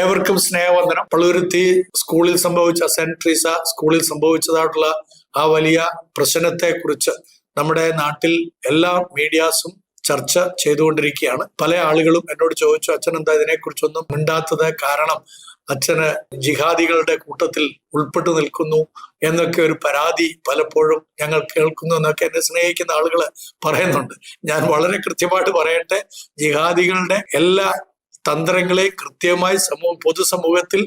ഏവർക്കും സ്നേഹവന്ദനം. പള്ളുരുത്തി സ്കൂളിൽ സംഭവിച്ച സെന്റ് ട്രീസ സ്കൂളിൽ സംഭവിച്ചതായിട്ടുള്ള ആ വലിയ പ്രശ്നത്തെ കുറിച്ച് നമ്മുടെ നാട്ടിൽ എല്ലാ മീഡിയാസും ചർച്ച ചെയ്തുകൊണ്ടിരിക്കുകയാണ്. പല ആളുകളും എന്നോട് ചോദിച്ചു അച്ഛൻ എന്താ ഇതിനെക്കുറിച്ചൊന്നും മിണ്ടാത്തത്? കാരണം അച്ഛന് ജിഹാദികളുടെ കൂട്ടത്തിൽ ഉൾപ്പെട്ടു നിൽക്കുന്നു എന്നൊക്കെ ഒരു പരാതി പലപ്പോഴും ഞങ്ങൾ കേൾക്കുന്നു എന്നൊക്കെ എന്നെ സ്നേഹിക്കുന്ന ആളുകൾ പറയുന്നുണ്ട്. ഞാൻ വളരെ കൃത്യമായിട്ട് പറയട്ടെ ജിഹാദികളുടെ എല്ലാ തന്ത്രങ്ങളെ കൃത്യമായി സമൂഹ പൊതുസമൂഹത്തിൽ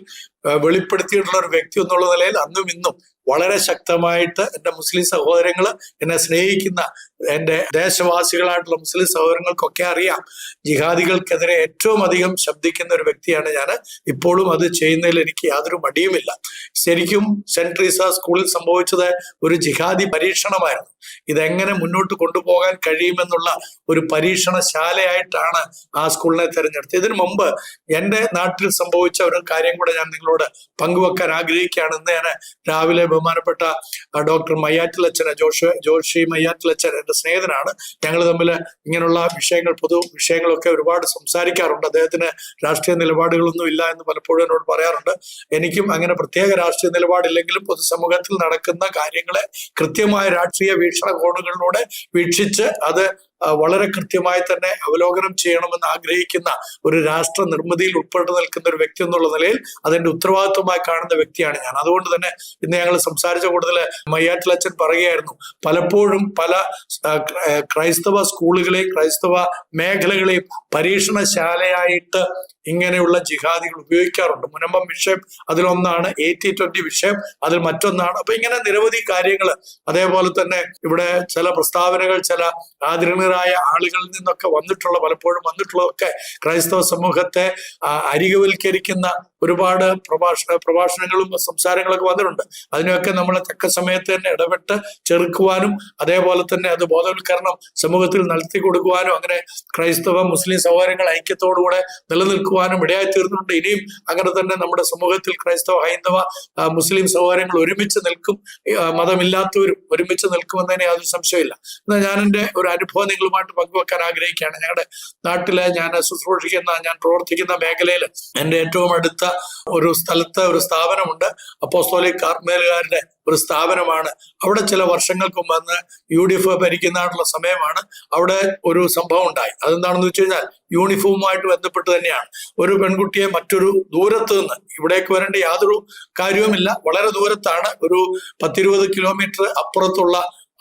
വെളിപ്പെടുത്തിയിട്ടുള്ള ഒരു വ്യക്തി എന്നുള്ള നിലയിൽ അന്നും ഇന്നും വളരെ ശക്തമായിട്ട് എന്റെ മുസ്ലിം സഹോദരങ്ങൾ എന്നെ സ്നേഹിക്കുന്ന എന്റെ ദേശവാസികളായിട്ടുള്ള മുസ്ലിം സഹോദരങ്ങൾക്കൊക്കെ അറിയാം. ജിഹാദികൾക്കെതിരെ ഏറ്റവും അധികം ശബ്ദിക്കുന്ന ഒരു വ്യക്തിയാണ് ഞാൻ. ഇപ്പോഴും അത് ചെയ്യുന്നതിൽ എനിക്ക് യാതൊരു മടിയുമില്ല. ശരിക്കും സെന്റ് ട്രീസ സ്കൂളിൽ സംഭവിച്ചത് ഒരു ജിഹാദി പരീക്ഷണമായിരുന്നു. ഇതെങ്ങനെ മുന്നോട്ട് കൊണ്ടുപോകാൻ കഴിയുമെന്നുള്ള ഒരു പരീക്ഷണശാലയായിട്ടാണ് ആ സ്കൂളിനെ തെരഞ്ഞെടുത്തത്. ഇതിനു മുമ്പ് എന്റെ നാട്ടിൽ സംഭവിച്ച ഒരു കാര്യം കൂടെ ഞാൻ നിങ്ങളോട് പങ്കുവെക്കാൻ ആഗ്രഹിക്കുകയാണ്. ഇന്ന് ഞാൻ രാവിലെ ബഹുമാനപ്പെട്ട ഡോക്ടർ മയ്യാറ്റിലച്ചനെ ജോഷ് ജോഷി മയ്യാറ്റിലച്ചൻ എന്റെ സ്നേഹിതനാണ്. ഞങ്ങൾ തമ്മിൽ ഇങ്ങനെയുള്ള വിഷയങ്ങൾ പൊതു വിഷയങ്ങളൊക്കെ ഒരുപാട് സംസാരിക്കാറുണ്ട്. അദ്ദേഹത്തിന് രാഷ്ട്രീയ നിലപാടുകളൊന്നും ഇല്ല എന്ന് പലപ്പോഴും എന്നോട് പറയാറുണ്ട്. എനിക്കും അങ്ങനെ പ്രത്യേക രാഷ്ട്രീയ നിലപാടില്ലെങ്കിലും പൊതുസമൂഹത്തിൽ നടക്കുന്ന കാര്യങ്ങളെ കൃത്യമായ രാഷ്ട്രീയ വീക്ഷണകോണുകളിലൂടെ വീക്ഷിച്ച് അത് വളരെ കൃത്യമായി തന്നെ അവലോകനം ചെയ്യണമെന്ന് ആഗ്രഹിക്കുന്ന ഒരു രാഷ്ട്ര നിർമ്മിതിയിൽ ഉൾപ്പെട്ടു നിൽക്കുന്ന ഒരു വ്യക്തി എന്നുള്ള നിലയിൽ അതിന്റെ ഉത്തരവാദിത്വമായി കാണുന്ന വ്യക്തിയാണ് ഞാൻ. അതുകൊണ്ട് തന്നെ ഇന്ന് ഞങ്ങൾ സംസാരിച്ച കൂടുതൽ മയ്യാറ്റിലച്ചൻ പറയുകയായിരുന്നു പലപ്പോഴും പല ക്രൈസ്തവ സ്കൂളുകളെയും ക്രൈസ്തവ മേഖലകളെയും പരീക്ഷണശാലയായിട്ട് ഇങ്ങനെയുള്ള ജിഹാദികൾ ഉപയോഗിക്കാറുണ്ട്. മുനമ്പം വിഷയം അതിലൊന്നാണ് എയ്റ്റി ട്വന്റി വിഷയം അതിൽ മറ്റൊന്നാണ്. അപ്പൊ ഇങ്ങനെ നിരവധി കാര്യങ്ങൾ അതേപോലെ തന്നെ ഇവിടെ ചില പ്രസ്താവനകൾ ചില ആദരണീയരായ ആളുകളിൽ നിന്നൊക്കെ വന്നിട്ടുള്ള പലപ്പോഴും വന്നിട്ടുള്ളതൊക്കെ ക്രൈസ്തവ സമൂഹത്തെ അരികവൽക്കരിക്കുന്ന ഒരുപാട് പ്രഭാഷണ പ്രഭാഷണങ്ങളും സംസാരങ്ങളൊക്കെ വന്നിട്ടുണ്ട്. അതിനൊക്കെ നമ്മൾ തക്ക സമയത്ത് തന്നെ ഇടപെട്ട് ചെറുക്കുവാനും അതേപോലെ തന്നെ അത് ബോധവൽക്കരണം സമൂഹത്തിൽ നടത്തി കൊടുക്കുവാനും അങ്ങനെ ക്രൈസ്തവ മുസ്ലിം സഹോദരങ്ങൾ ഐക്യത്തോടുകൂടെ നിലനിൽക്കുവാനും ഇടയായി തീർന്നുണ്ട് ഇനിയും അങ്ങനെ തന്നെ നമ്മുടെ സമൂഹത്തിൽ ക്രൈസ്തവ ഹൈന്ദവ മുസ്ലിം സഹോദരങ്ങൾ ഒരുമിച്ച് നിൽക്കും. മതമില്ലാത്തവരും ഒരുമിച്ച് നിൽക്കുമെന്നതിന് യാതൊരു സംശയമില്ല എന്നാൽ ഞാൻ എന്റെ ഒരു അനുഭവം നിങ്ങളുമായിട്ട് പങ്കുവെക്കാൻ ആഗ്രഹിക്കുകയാണ്. ഞങ്ങളുടെ നാട്ടിലെ ഞാൻ ശുശ്രൂഷിക്കുന്ന ഞാൻ പ്രവർത്തിക്കുന്ന മേഖലയിൽ എന്റെ ഏറ്റവും അടുത്ത ഒരു സ്ഥലത്ത് ഒരു സ്ഥാപനമുണ്ട്. അപ്പോസ്തോലിക് കാർമേലുകാരുടെ ഒരു സ്ഥാപനമാണ്. അവിടെ ചില വർഷങ്ങൾക്ക് മുമ്പ് യു ഡി എഫ് ഭരിക്കുന്നതായിട്ടുള്ള സമയമാണ് അവിടെ ഒരു സംഭവം ഉണ്ടായി. അതെന്താണെന്ന് വെച്ച് കഴിഞ്ഞാൽ യൂണിഫോമുമായിട്ട് ബന്ധപ്പെട്ട് തന്നെയാണ്. ഒരു പെൺകുട്ടിയെ മറ്റൊരു ദൂരത്ത് നിന്ന് ഇവിടേക്ക് വരേണ്ട യാതൊരു കാര്യവുമില്ല. വളരെ ദൂരത്താണ്. ഒരു പത്തിരുപത് കിലോമീറ്റർ അപ്പുറത്തുള്ള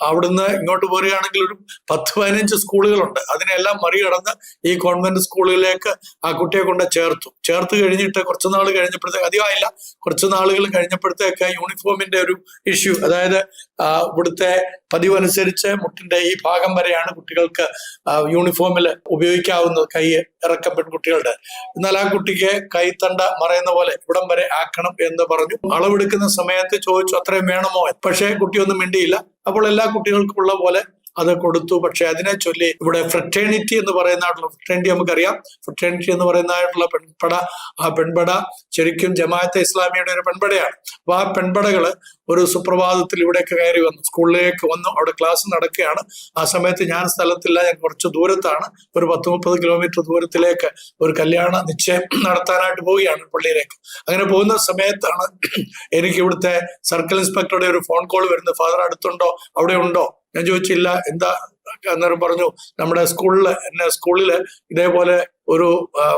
അവിടുന്ന് ഇങ്ങോട്ട് പോരുകയാണെങ്കിൽ ഒരു പത്ത് പതിനഞ്ച് സ്കൂളുകളുണ്ട്. അതിനെല്ലാം മറികടന്ന് ഈ കോൺവെന്റ് സ്കൂളുകളിലേക്ക് ആ കുട്ടിയെ കൊണ്ട് ചേർത്തു. ചേർത്ത് കഴിഞ്ഞിട്ട് കുറച്ച് നാൾ കഴിഞ്ഞപ്പോഴത്തേക്ക് അധികമായില്ല. കുറച്ച് നാളുകൾ കഴിഞ്ഞപ്പോഴത്തേക്ക് യൂണിഫോമിന്റെ ഒരു ഇഷ്യൂ അതായത് ഇവിടുത്തെ പതിവനുസരിച്ച് മുട്ടിന്റെ ഈ ഭാഗം വരെയാണ് കുട്ടികൾക്ക് യൂണിഫോമിൽ ഉപയോഗിക്കാവുന്നത് കൈ ഇറക്കം പെൺകുട്ടികളുടെ. എന്നാൽ ആ കുട്ടിക്ക് കൈത്തണ്ട മറയുന്ന പോലെ ഇവിടം വരെ ആക്കണം എന്ന് പറഞ്ഞു. അളവെടുക്കുന്ന സമയത്ത് ചോദിച്ചു അത്രയും വേണമോ? പക്ഷേ കുട്ടിയൊന്നും മിണ്ടിയില്ല. അപ്പോൾ എല്ലാ കുട്ടികൾക്കും ഉള്ള പോലെ അത് കൊടുത്തു. പക്ഷെ അതിനെ ചൊല്ലി ഇവിടെ ഫ്രറ്റേണിറ്റി എന്ന് പറയുന്നതായിട്ടുള്ള ഫ്രറ്റേണിറ്റി നമുക്കറിയാം. ഫ്രറ്റേണിറ്റി എന്ന് പറയുന്നതായിട്ടുള്ള പെൺപട ആ പെൺപട ശരിക്കും ജമാഅത്തെ ഇസ്ലാമിയുടെ ഒരു പെൺപടയാണ്. അപ്പൊ ആ പെൺപടകൾ ഒരു സുപ്രഭാതത്തിൽ ഇവിടെയൊക്കെ കയറി വന്നു. സ്കൂളിലേക്ക് വന്നു. അവിടെ ക്ലാസ് നടക്കുകയാണ്. ആ സമയത്ത് ഞാൻ സ്ഥലത്തില്ല. ഞാൻ കുറച്ച് ദൂരത്താണ്. ഒരു പത്ത് മുപ്പത് കിലോമീറ്റർ ദൂരത്തിലേക്ക് ഒരു കല്യാണ നിശ്ചയം നടത്താനായിട്ട് പോവുകയാണ് പള്ളിയിലേക്ക്. അങ്ങനെ പോകുന്ന സമയത്താണ് എനിക്ക് ഇവിടുത്തെ സർക്കിൾ ഇൻസ്പെക്ടറുടെ ഒരു ഫോൺ കോൾ വരുന്നത്. ഫാദർ അടുത്തുണ്ടോ? അവിടെ ഉണ്ടോ? ഞാൻ ചോദിച്ചില്ല എന്താ അന്നേരം പറഞ്ഞു നമ്മുടെ സ്കൂളിൽ എന്നെ സ്കൂളിൽ ഇതേപോലെ ഒരു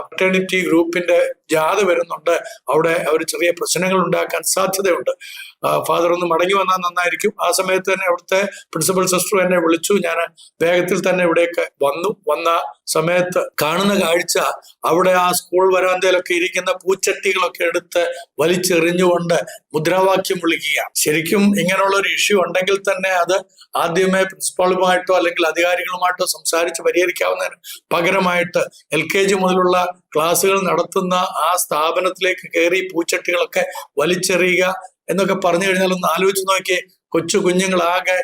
ഫ്രട്ടേണിറ്റി ഗ്രൂപ്പിന്റെ ജാഥ വരുന്നുണ്ട്. അവിടെ അവർ ചെറിയ പ്രശ്നങ്ങൾ ഉണ്ടാക്കാൻ സാധ്യതയുണ്ട്. ഫാദർ ഒന്ന് മടങ്ങി വന്നാൽ നന്നായിരിക്കും. ആ സമയത്ത് തന്നെ അവിടുത്തെ പ്രിൻസിപ്പൽ സിസ്റ്റർ എന്നെ വിളിച്ചു. ഞാൻ വേഗത്തിൽ തന്നെ ഇവിടേക്ക് വന്നു. വന്ന സമയത്ത് കാണുന്ന കാഴ്ച അവിടെ ആ സ്കൂൾ വരാന്തയിലൊക്കെ ഇരിക്കുന്ന പൂച്ചട്ടികളൊക്കെ എടുത്ത് വലിച്ചെറിഞ്ഞുകൊണ്ട് മുദ്രാവാക്യം വിളിക്കുക ശരിക്കും ഇങ്ങനെയുള്ള ഒരു ഇഷ്യൂ ഉണ്ടെങ്കിൽ തന്നെ അത് ആദ്യമേ പ്രിൻസിപ്പാളുമായിട്ടോ അല്ലെങ്കിൽ അധികാരികളുമായിട്ടോ സംസാരിച്ച് പരിഹരിക്കാവുന്നതിന് പകരമായിട്ട് എൽ കെ ജി മുതലുള്ള ക്ലാസ്സുകൾ നടത്തുന്ന ആ സ്ഥാപനത്തിലേക്ക് കയറി പൂച്ചട്ടികളൊക്കെ വലിച്ചെറിയുക എന്നൊക്കെ പറഞ്ഞു കഴിഞ്ഞാൽ ഒന്ന് ആലോചിച്ച് നോക്കിയേ കൊച്ചു കുഞ്ഞുങ്ങളാകെ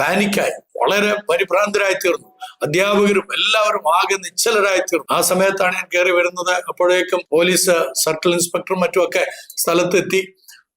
പാനിക്കായി. വളരെ പരിഭ്രാന്തരായി തീർന്നു അധ്യാപകരും എല്ലാവരും ആകെ നിശ്ചലരായി തീർന്നു ആ സമയത്താണ് ഞാൻ കയറി വരുന്നത്. അപ്പോഴേക്കും പോലീസ് സർക്കിൾ ഇൻസ്പെക്ടറും മറ്റുമൊക്കെ സ്ഥലത്തെത്തി.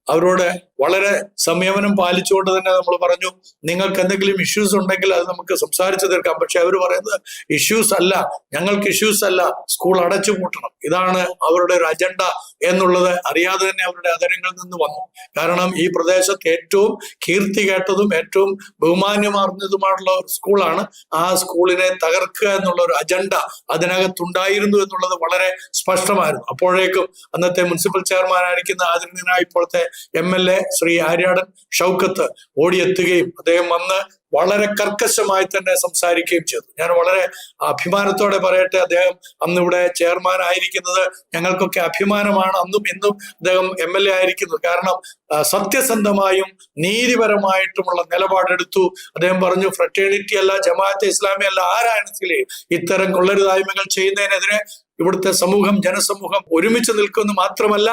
അവരോട് വളരെ സംയമനം പാലിച്ചുകൊണ്ട് തന്നെ നമ്മൾ പറഞ്ഞു നിങ്ങൾക്ക് എന്തെങ്കിലും ഇഷ്യൂസ് ഉണ്ടെങ്കിൽ അത് നമുക്ക് സംസാരിച്ചു തീർക്കാം. പക്ഷെ അവർ പറയുന്നത് ഇഷ്യൂസ് അല്ല ഞങ്ങൾക്ക് ഇഷ്യൂസ് അല്ല സ്കൂൾ അടച്ചു പൂട്ടണം. ഇതാണ് അവരുടെ ഒരു അജണ്ട എന്നുള്ളത്. അറിയാതെ തന്നെ അവരുടെ അതരങ്ങളിൽ നിന്ന് വന്നു. കാരണം ഈ പ്രദേശത്ത് ഏറ്റവും കീർത്തി കേട്ടതും ഏറ്റവും ബഹുമാന്യമാർന്നതുമായിട്ടുള്ള ഒരു സ്കൂളാണ് ആ സ്കൂളിനെ തകർക്കുക എന്നുള്ള ഒരു അജണ്ട അതിനകത്തുണ്ടായിരുന്നു എന്നുള്ളത് വളരെ സ്പഷ്ടമായിരുന്നു. അപ്പോഴേക്കും അന്നത്തെ മുനിസിപ്പൽ ചെയർമാനായിരിക്കുന്ന ആദരണീയനായ ഇപ്പോഴത്തെ M L A Shri Aryadan Shoukath ഓടിയെത്തുകയും അദ്ദേഹം വന്ന് വളരെ കർക്കശമായി തന്നെ സംസാരിക്കുകയും ചെയ്തു. ഞാൻ വളരെ അഭിമാനത്തോടെ പറയട്ടെ അദ്ദേഹം അന്ന് ഇവിടെ ചെയർമാൻ ആയിരിക്കുന്നത് ഞങ്ങൾക്കൊക്കെ അഭിമാനമാണ്. അന്നും ഇന്നും അദ്ദേഹം എം എൽ എ ആയിരിക്കുന്നത് കാരണം സത്യസന്ധമായും നീതിപരമായിട്ടുമുള്ള നിലപാടെടുത്തു. അദ്ദേഹം പറഞ്ഞു ഫ്രട്ടേണിറ്റി അല്ല ജമാഅത്തെ ഇസ്ലാമി അല്ല ആരാണെങ്കിലും ഇത്തരം കൊള്ളരുതായ്മകൾ ചെയ്യുന്നതിനെതിരെ ഇവിടുത്തെ സമൂഹം ജനസമൂഹം ഒരുമിച്ച് നിൽക്കുമെന്ന് മാത്രമല്ല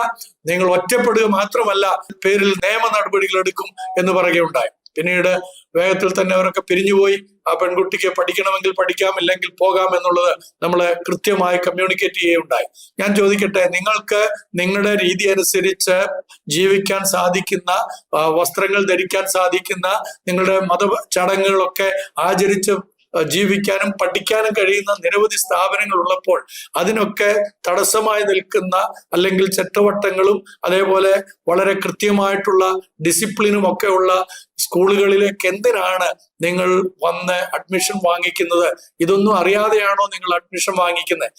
നിങ്ങൾ ഒറ്റപ്പെടുക മാത്രമല്ല പേരിൽ നിയമ നടപടികൾ എടുക്കും എന്ന് പറയുകയുണ്ടായി. പിന്നീട് വേഗത്തിൽ തന്നെ അവരൊക്കെ പിരിഞ്ഞുപോയി. ആ പെൺകുട്ടിക്ക് പഠിക്കണമെങ്കിൽ പഠിക്കാം ഇല്ലെങ്കിൽ പോകാം എന്നുള്ളത് നമ്മൾ കൃത്യമായി കമ്മ്യൂണിക്കേറ്റ് ചെയ്യുകയുണ്ടായി. ഞാൻ ചോദിക്കട്ടെ നിങ്ങൾക്ക് നിങ്ങളുടെ രീതി അനുസരിച്ച് ജീവിക്കാൻ സാധിക്കുന്ന വസ്ത്രങ്ങൾ ധരിക്കാൻ സാധിക്കുന്ന നിങ്ങളുടെ മത ചടങ്ങുകളൊക്കെ ആചരിച്ച് ജീവിക്കാനും പഠിക്കാനും കഴിയുന്ന നിരവധി സ്ഥാപനങ്ങൾ ഉള്ളപ്പോൾ അതിനൊക്കെ തടസ്സമായി നിൽക്കുന്ന അല്ലെങ്കിൽ ചട്ടവട്ടങ്ങളും അതേപോലെ വളരെ കൃത്യമായിട്ടുള്ള ഡിസിപ്ലിനും ഒക്കെ ഉള്ള സ്കൂളുകളിലേക്ക് എന്തിനാണ് നിങ്ങൾ വന്ന് അഡ്മിഷൻ വാങ്ങിക്കുന്നത്? ഇതൊന്നും അറിയാതെയാണോ നിങ്ങൾ അഡ്മിഷൻ വാങ്ങിക്കുന്നത്?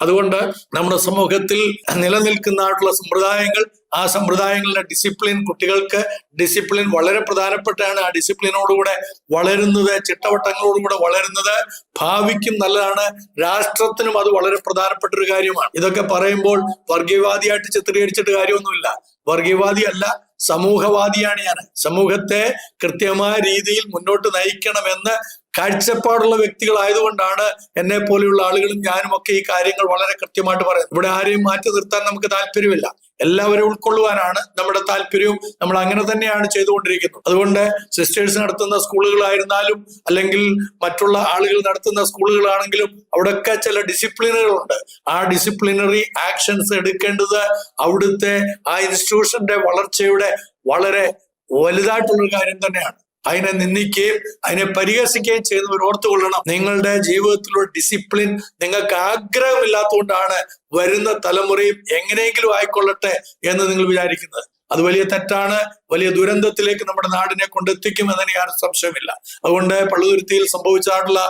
അതുകൊണ്ട് നമ്മുടെ സമൂഹത്തിൽ നിലനിൽക്കുന്നതായിട്ടുള്ള സമ്പ്രദായങ്ങൾ ആ സമ്പ്രദായങ്ങളുടെ ഡിസിപ്ലിൻ കുട്ടികൾക്ക് ഡിസിപ്ലിൻ വളരെ പ്രധാനപ്പെട്ടാണ് ആ ഡിസിപ്ലിനോടുകൂടെ വളരുന്നത് ചിട്ടവട്ടങ്ങളോടുകൂടെ വളരുന്നത് ഭാവിക്കും നല്ലതാണ്. രാഷ്ട്രത്തിനും അത് വളരെ പ്രധാനപ്പെട്ട ഒരു കാര്യമാണ്. ഇതൊക്കെ പറയുമ്പോൾ വർഗീയവാദിയായിട്ട് ചിത്രീകരിച്ചിട്ട് കാര്യമൊന്നുമില്ല. വർഗീയവാദി അല്ല സമൂഹവാദിയാണ് ഞാൻ സമൂഹത്തെ കൃത്യമായ രീതിയിൽ മുന്നോട്ട് നയിക്കണമെന്ന് കാഴ്ചപ്പാടുള്ള വ്യക്തികളായതുകൊണ്ടാണ് എന്നെ പോലെയുള്ള ആളുകളും ഞാനും ഒക്കെ ഈ കാര്യങ്ങൾ വളരെ കൃത്യമായിട്ട് പറയുന്നത്. ഇവിടെ ആരെയും മാറ്റി നിർത്താൻ നമുക്ക് താല്പര്യമില്ല. എല്ലാവരും ഉൾക്കൊള്ളുവാനാണ് നമ്മുടെ താല്പര്യവും. നമ്മൾ അങ്ങനെ തന്നെയാണ് ചെയ്തുകൊണ്ടിരിക്കുന്നത്. അതുകൊണ്ട് സിസ്റ്റേഴ്സ് നടത്തുന്ന സ്കൂളുകളായിരുന്നാലും അല്ലെങ്കിൽ മറ്റുള്ള ആളുകൾ നടത്തുന്ന സ്കൂളുകളാണെങ്കിലും അവിടെയൊക്കെ ചില ഡിസിപ്ലിനുകളുണ്ട് ആ ഡിസിപ്ലിനറി ആക്ഷൻസ് എടുക്കേണ്ടത് അവിടുത്തെ ആ ഇൻസ്റ്റിറ്റ്യൂഷന്റെ വളർച്ചയുടെ വളരെ വലുതായിട്ടുള്ള കാര്യം തന്നെയാണ്. അതിനെ നിന്ദിക്കുകയും അതിനെ പരിഹസിക്കുകയും ചെയ്യുന്നവർ ഓർത്തുകൊള്ളണം. നിങ്ങളുടെ ജീവിതത്തിലുള്ള ഡിസിപ്ലിൻ നിങ്ങൾക്ക് ആഗ്രഹമില്ലാത്തതുകൊണ്ടാണ് വരുന്ന തലമുറയും എങ്ങനെയെങ്കിലും ആയിക്കൊള്ളട്ടെ എന്ന് നിങ്ങൾ വിചാരിക്കുന്നത്. അത് വലിയ തെറ്റാണ് വലിയ ദുരന്തത്തിലേക്ക് നമ്മുടെ നാടിനെ കൊണ്ടെത്തിക്കും എന്നതിന് യാതൊരു സംശയമില്ല. അതുകൊണ്ട് പള്ളുതുരുത്തിയിൽ സംഭവിച്ചിട്ടുള്ള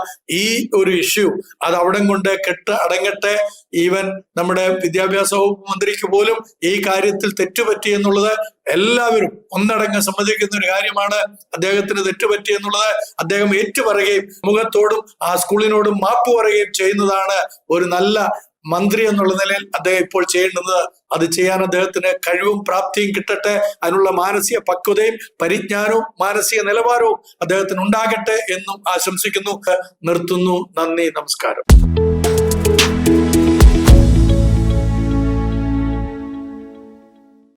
ഈ ഒരു ഇഷ്യൂ അത് അവിടെ കൊണ്ട് കെട്ട് അടങ്ങട്ടെ. ഈവൻ നമ്മുടെ വിദ്യാഭ്യാസ വകുപ്പ് മന്ത്രിക്ക് പോലും ഈ കാര്യത്തിൽ തെറ്റുപറ്റി എന്നുള്ളത് എല്ലാവരും ഒന്നടങ്ങ് സമ്മതിക്കുന്ന ഒരു കാര്യമാണ്. അദ്ദേഹത്തിന് തെറ്റുപറ്റി എന്നുള്ളത് അദ്ദേഹം ഏറ്റുപറയുകയും മുഖത്തോടും ആ സ്കൂളിനോടും മാപ്പ് പറയുകയും ചെയ്യുന്നതാണ് ഒരു നല്ല മന്ത്രി എന്നുള്ള നിലയിൽ അദ്ദേഹം ഇപ്പോൾ ചെയ്യേണ്ടത് അത് ചെയ്യാൻ അദ്ദേഹത്തിന് കഴിവും പ്രാപ്തിയും കിട്ടട്ടെ. അതിനുള്ള മാനസിക പക്വതയും പരിജ്ഞാനവും മാനസിക നിലവാരവും അദ്ദേഹത്തിന് ഉണ്ടാകട്ടെ എന്നും ആശംസിക്കുന്നു. നിർത്തുന്നു. നന്ദി. നമസ്കാരം.